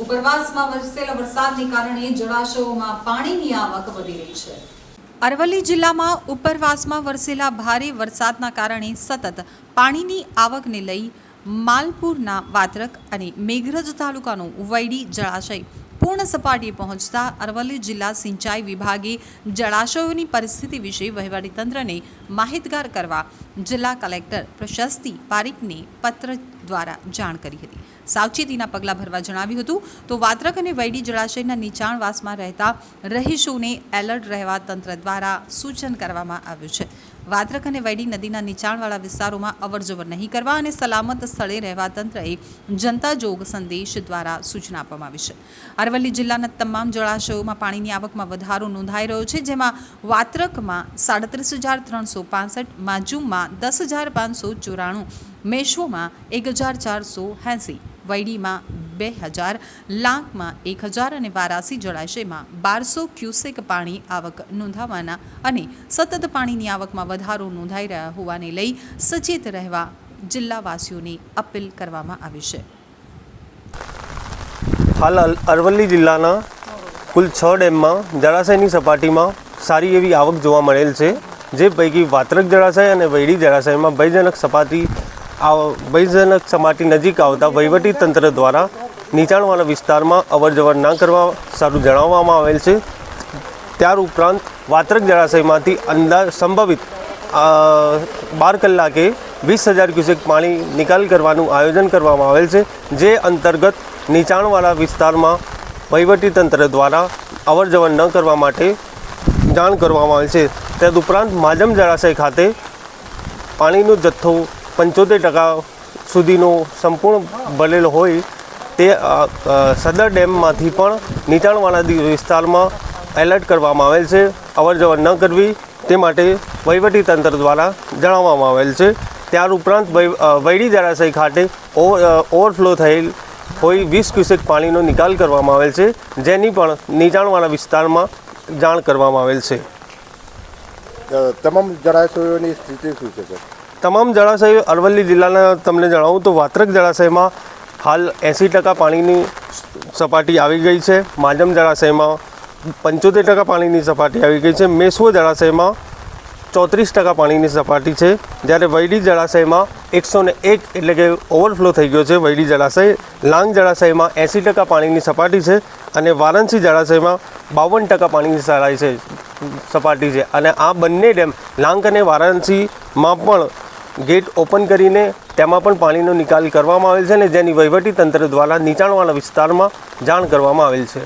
ઉપરવાસમાં વરસેલા વરસાદને કારણે જળાશયોમાં પાણીની આવક વધી રહી છે. અરવલ્લી જિલ્લામાં ઉપરવાસમાં વરસેલા ભારે વરસાદના કારણે સતત પાણીની આવકને લઈ માલપુરના વાત્રક અને મેઘરજ તાલુકાનું વૈડી જળાશય પૂર્ણ સપાટીએ પહોંચતા અરવલ્લી જિલ્લા સિંચાઈ વિભાગે જળાશયોની પરિસ્થિતિ વિશે વહીવટીતંત્રને માહિતગાર કરવા જિલ્લા કલેક્ટર પ્રશસ્તિ પારીકને પત્ર દ્વારા જાણ કરી હતી. સાવચેતીના પગલાં ભરવા જણાવ્યું હતું, તો વાત્રક અને વૈડી જળાશયના નીચાણવાસમાં રહેતા રહીશોને એલર્ટ રહેવા તંત્ર દ્વારા સૂચન કરવામાં આવ્યું છે. વાત્રક અને વૈડી નદીના નીચાણવાળા વિસ્તારોમાં અવરજવર નહીં કરવા અને સલામત સ્થળે રહેવા તંત્રએ જનતા જોગ સંદેશ દ્વારા સૂચના આપવામાં આવી છે. અરવલ્લી જિલ્લાના તમામ જળાશયોમાં પાણીની આવકમાં વધારો નોંધાઈ રહ્યો છે, જેમાં વાત્રકમાં સાડત્રીસ હજાર ત્રણસો પાસઠ માજુમમાં દસ હજાર પાંચસો ચોરાણું, મેશ્વોમાં એક હજાર ચારસો એંસી વૈડીમાં બે હજાર, લાંકમાં એક હજાર અને વારાસી જળાશયમાં બારસો ક્યુસેક પાણી આવક નોંધાવાના અને સતત પાણીની આવકમાં વધારો નોંધાઈ રહ્યા હોવાને લઈ સચેત રહેવા જિલ્લાવાસીઓને અપીલ કરવામાં આવી છે. હાલ અરવલ્લી જિલ્લાના કુલ છ ડેમમાં જળાશયની સપાટીમાં સારી એવી આવક જોવા મળેલ છે. જે પૈકી વાત્રક જળાશય અને વૈડી જળાશયમાં ભયજનક સપાટી ભયજનક સમાટી નજીક આવતા વહીવટી તંત્ર દ્વારા નીચાણવાળા વિસ્તારમાં અવરજવર ના કરવા સારું જણાવવામાં આવેલ છે. ત્યાર ઉપરાંત વાત્રક જળાશયમાંથી અંદાજ સંભવિત બાર કલાકે વીસ હજાર ક્યુસેક પાણી નિકાલ કરવાનું આયોજન કરવામાં આવેલ છે, જે અંતર્ગત નીચાણવાળા વિસ્તારમાં વહીવટી તંત્ર દ્વારા અવર જવર ન કરવા માટે જાણ કરવામાં આવેલ છે. તદુપરાંત માજમ જળાશય ખાતે પાણીનો જથ્થો પંચોતેર ટકા સુધીનો સંપૂર્ણ ભરેલો હોય તે સદર ડેમમાંથી પણ નીચાણવાળા વિસ્તારમાં એલર્ટ કરવામાં આવેલ છે. અવર જવર ન કરવી તે માટે તંત્ર દ્વારા જણાવવામાં આવેલ છે. ત્યાર ઉપરાંત વૈડી જળાશય ખાતે ઓવર- ઓવરફ્લો થયેલ હોય વીસ ક્યુસેક પાણીનો નિકાલ કરવામાં આવેલ છે, જેની પણ નીચાણવાળા વિસ્તારમાં જાણ કરવામાં આવેલ છે. તમામ જળાશયોની સ્થિતિ શું છે તમામ જળાશયો અરવલ્લી જિલ્લાના તમને જણાવું તો વાત્રક જળાશયમાં હાલ એંસી ટકા પાણીની સપાટી આવી ગઈ છે. માજમ જળાશયમાં પંચોતેર ટકા પાણીની સપાટી આવી ગઈ છે. મેસવો જળાશયમાં ચોત્રીસ ટકા પાણીની સપાટી છે. જ્યારે વૈડી જળાશયમાં એકસો ને એક એટલે કે ઓવરફ્લો થઈ ગયો છે. વૈડી જળાશય, લાંગ જળાશયમાં એંસી ટકા પાણીની સપાટી છે અને વારાણસી જળાશયમાં બાવન ટકા પાણીની સરાઈ છે, સપાટી છે. અને આ બંને ડેમ લાંગ અને વારાણસીમાં પણ ગેટ ઓપન કરીને તેમાં પણ પાણીનો નિકાલ કરવામાં આવેલ છે અને જેની વહીવટી તંત્ર દ્વારા નીચાણવાળા વિસ્તારમાં જાણ કરવામાં આવેલ છે.